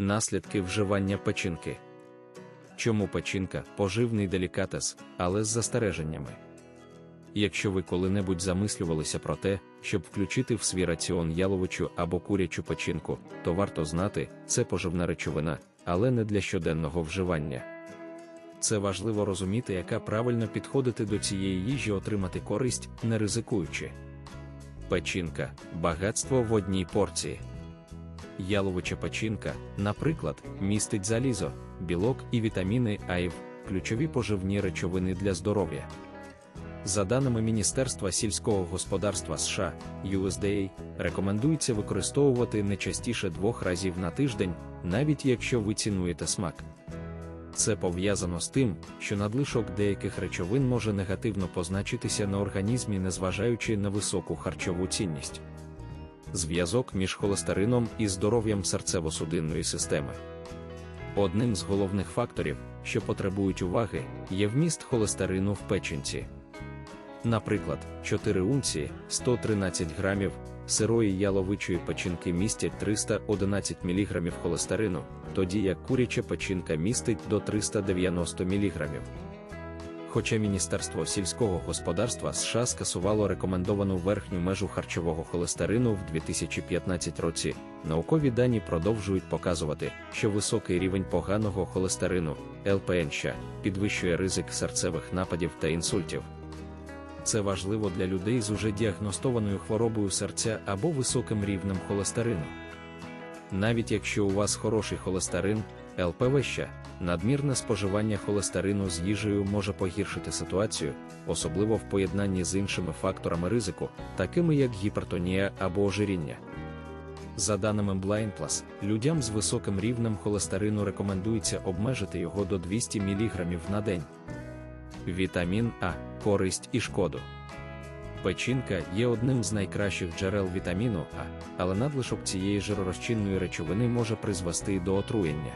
Наслідки вживання печінки. Чому печінка поживний делікатес, але з застереженнями? Якщо ви коли-небудь замислювалися про те, щоб включити в свій раціон яловичу або курячу печінку, то варто знати, це поживна речовина, але не для щоденного вживання. Це важливо розуміти, яка правильно підходити до цієї їжі отримати користь, не ризикуючи. Печінка багатство в одній порції. Яловича печінка, наприклад, містить залізо, білок і вітаміни А і В, ключові поживні речовини для здоров'я. За даними Міністерства сільського господарства США, USDA, рекомендується використовувати не частіше двох разів на тиждень, навіть якщо ви цінуєте смак. Це пов'язано з тим, що надлишок деяких речовин може негативно позначитися на організмі, незважаючи на високу харчову цінність. Зв'язок між холестерином і здоров'ям серцево-судинної системи. Одним з головних факторів, що потребують уваги, є вміст холестерину в печінці. Наприклад, 4 унції 113 грамів сирої яловичої печінки містять 311 мг холестерину, тоді як куряча печінка містить до 390 мг. Хоча Міністерство сільського господарства США скасувало рекомендовану верхню межу харчового холестерину в 2015 році, наукові дані продовжують показувати, що високий рівень поганого холестерину ЛПНЩ підвищує ризик серцевих нападів та інсультів. Це важливо для людей з уже діагностованою хворобою серця або високим рівнем холестерину. Навіть якщо у вас хороший холестерин, ЛПВЩ, надмірне споживання холестерину з їжею може погіршити ситуацію, особливо в поєднанні з іншими факторами ризику, такими як гіпертонія або ожиріння. За даними Blind Plus, людям з високим рівнем холестерину рекомендується обмежити його до 200 мг на день. Вітамін А користь і шкоду. Печінка є одним з найкращих джерел вітаміну А, але надлишок цієї жиророзчинної речовини може призвести до отруєння.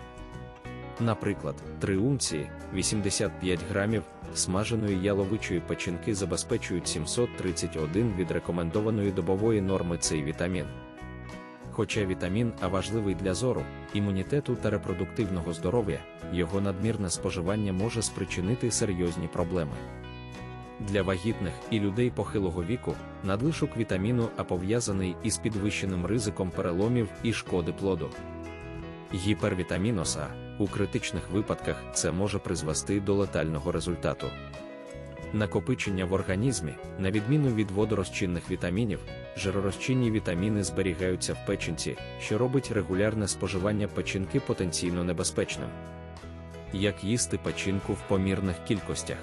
Наприклад, 3 унції 85 грамів смаженої яловичої печінки забезпечують 731 від рекомендованої добової норми цей вітамін. Хоча вітамін А важливий для зору, імунітету та репродуктивного здоров'я, його надмірне споживання може спричинити серйозні проблеми. Для вагітних і людей похилого віку надлишок вітаміну А пов'язаний із підвищеним ризиком переломів і шкоди плоду. Гіпервітамінос А у критичних випадках це може призвести до летального результату. Накопичення в організмі, на відміну від водорозчинних вітамінів, жиророзчинні вітаміни зберігаються в печінці, що робить регулярне споживання печінки потенційно небезпечним. Як їсти печінку в помірних кількостях.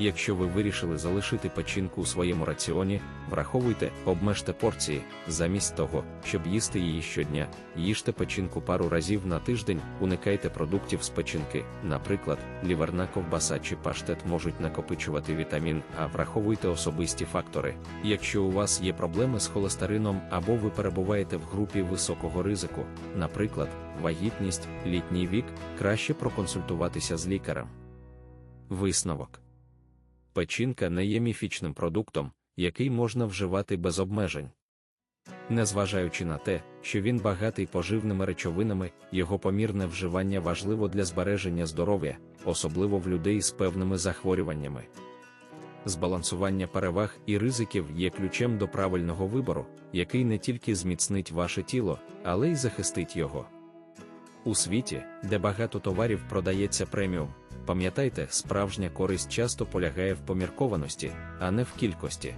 Якщо ви вирішили залишити печінку у своєму раціоні, враховуйте, обмежте порції, замість того, щоб їсти її щодня, їжте печінку пару разів на тиждень, уникайте продуктів з печінки, наприклад, ліверна ковбаса чи паштет можуть накопичувати вітамін, а враховуйте особисті фактори. Якщо у вас є проблеми з холестерином або ви перебуваєте в групі високого ризику, наприклад, вагітність, літній вік, краще проконсультуватися з лікарем. Висновок печінка не є міфічним продуктом, який можна вживати без обмежень. Незважаючи на те, що він багатий поживними речовинами, його помірне вживання важливо для збереження здоров'я, особливо в людей з певними захворюваннями. Збалансування переваг і ризиків є ключем до правильного вибору, який не тільки зміцнить ваше тіло, але й захистить його. У світі, де багато товарів продається преміум, Пам'ятайте, справжня користь часто полягає в поміркованості, а не в кількості.